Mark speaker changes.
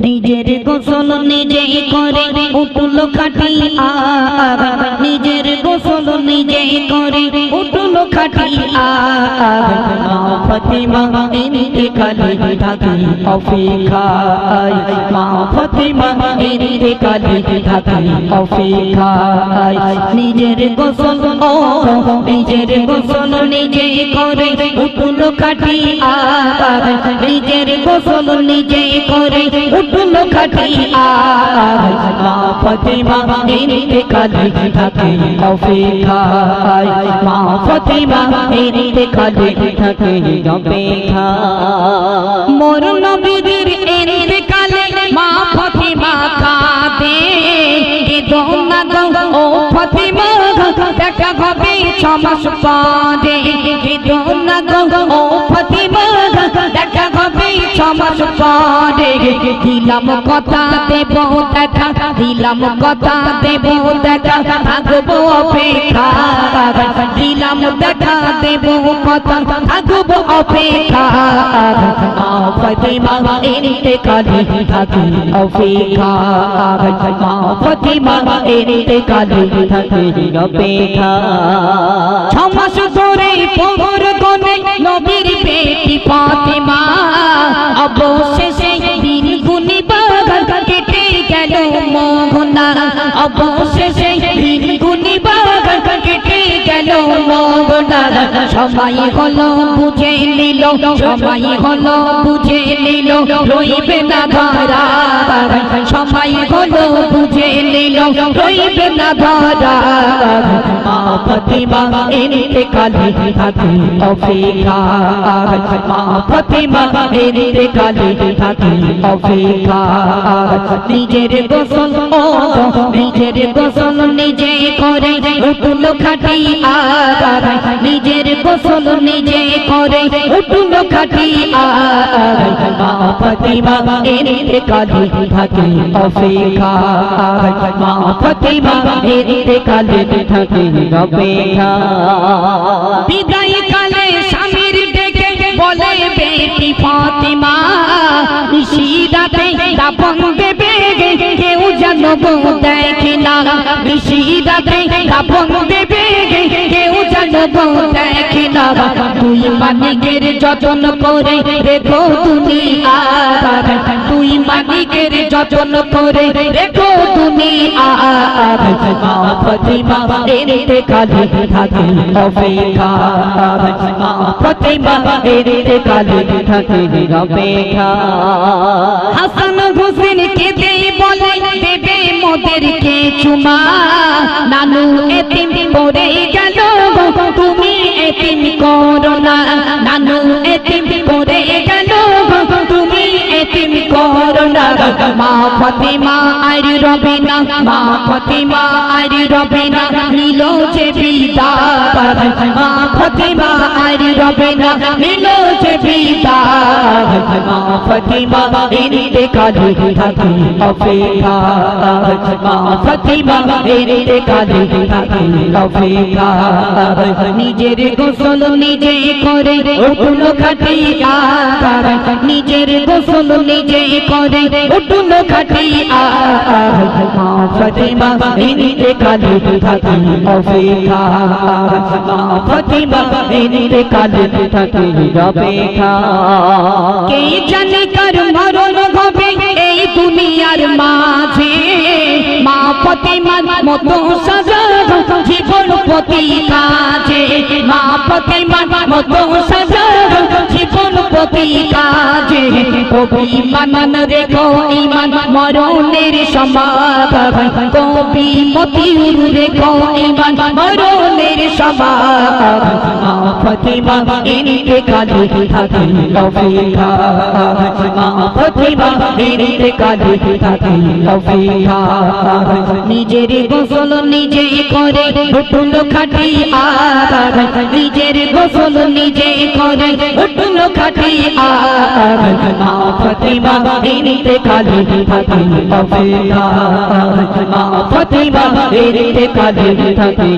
Speaker 1: নিজের গোসল নিজে করে, উঠল খাটিয়া নিজের গোসল নিজে করে, উঠল খাটিয়া ফতিমা এনতে কালে থাকে অপেক্ষায় মা ফতিমা এনতে কালে থাকে অপেক্ষায় নিজের গোসল নিজের গোসল নিজে করে, উঠল খাটিয়া নিজের গোসল নিজে করে উঠল খাটিয়া মা ফতিমা এনতে কালে থাকে অপেক্ষায় মা ফতিমা এনতে কালে থাকে অপেক্ষা মোর নবীর এনতে কালে মা ফতিমা কাঁদে। কেদো না গো ও ফতিমা, দেখা হবে ছমাস পরে। হবে ছমাস পরে দিলাম কথা দেব দেখা দিলাম কথা দেব দেখা থাকব অপেক্ষা দিলাম দেখা দেব কথা থাকব অপেক্ষা মা ফতিমা এনতে কালে থাকি অপেক্ষা মা ফতিমা এনতে কালে থাকি অপেক্ষা ছমাস ধরে পোহর গনে নবীর বেটি ফাতিমা অবশেষে দিন বাঘ কেটে গেল মোহনা অবশেষে দিন গুনি বাগান কেটে গেল সবাই হলো বুঝে নিল সবাই হলো বুঝে নিল রইবে না ধরা সবাই হলো বুঝে নিল রইবে না ধরা মা ফতিমা এনতে কালে থাকে অপেক্ষা মা ফতিমা এনতে কালে থাকে অপেক্ষা নিজের গোসল ও নিজের গোসল নিজে করে উঠল খাটিয়া নিজের গোসল নিজে করে উঠল খাটিয়া মা ফতিমা এনতে কালে থাকে অপেক্ষা মা ফতিমা এনতে কালে থাকে অপেক্ষা বিদায় কালে স্বামীর ডেকে বলে বেটি ফাতিমা নিশিরাতে দাপন দেবে কেউ যেন গো দেখে না নিশিরাতে দাপন দেবে যেন গো না করে রেখো তুমি তুই মানিকের যতন করে রেখো তুমি হাসান হোসেন কেঁদে বলে, দেবে মোদেরকে চুমা? নানু এতিম পড়ে গেল। এতিম করো না নানু এতিম পড়ে গেল তুমি এতিম করো না মা ফতিমা আর রবে না মা ফতিমা আর রবে না নিল যে বিদার মা ফতিমা আর রবে না নিল যে বিদার মা ফতিমা এনতে কালে থাকে অপেক্ষা মা ফতিমা এনতে কালে থাকে অপেক্ষা নিজের গোসল নিজে করে উঠল খাটিয়া নিজের গোসল নিজে করে উঠল খাটিয়া ফতিমা ফতিমা কালে থাকে কে জানে কার মরণ হবে এই দুনিয়ার মাঝে? মা ফতিমার মতো সাজা জীবন প্রতি কাজে। মা ফতিমার মতো সাজা জীবন প্রতি কাজে। কবি মানন রেখো ইমান মরণের সমাগ কবি মতিউর রেখো ইমান মরণের সমাগ মা নিজের গোসল নিজে করে উঠল নিজের গোসল নিজে করে, উঠল খাটি আর। মা ফতিমা এরিতে কালে থাকি অপেক্ষা। মা ফতিমা এরিতে কালে থাকি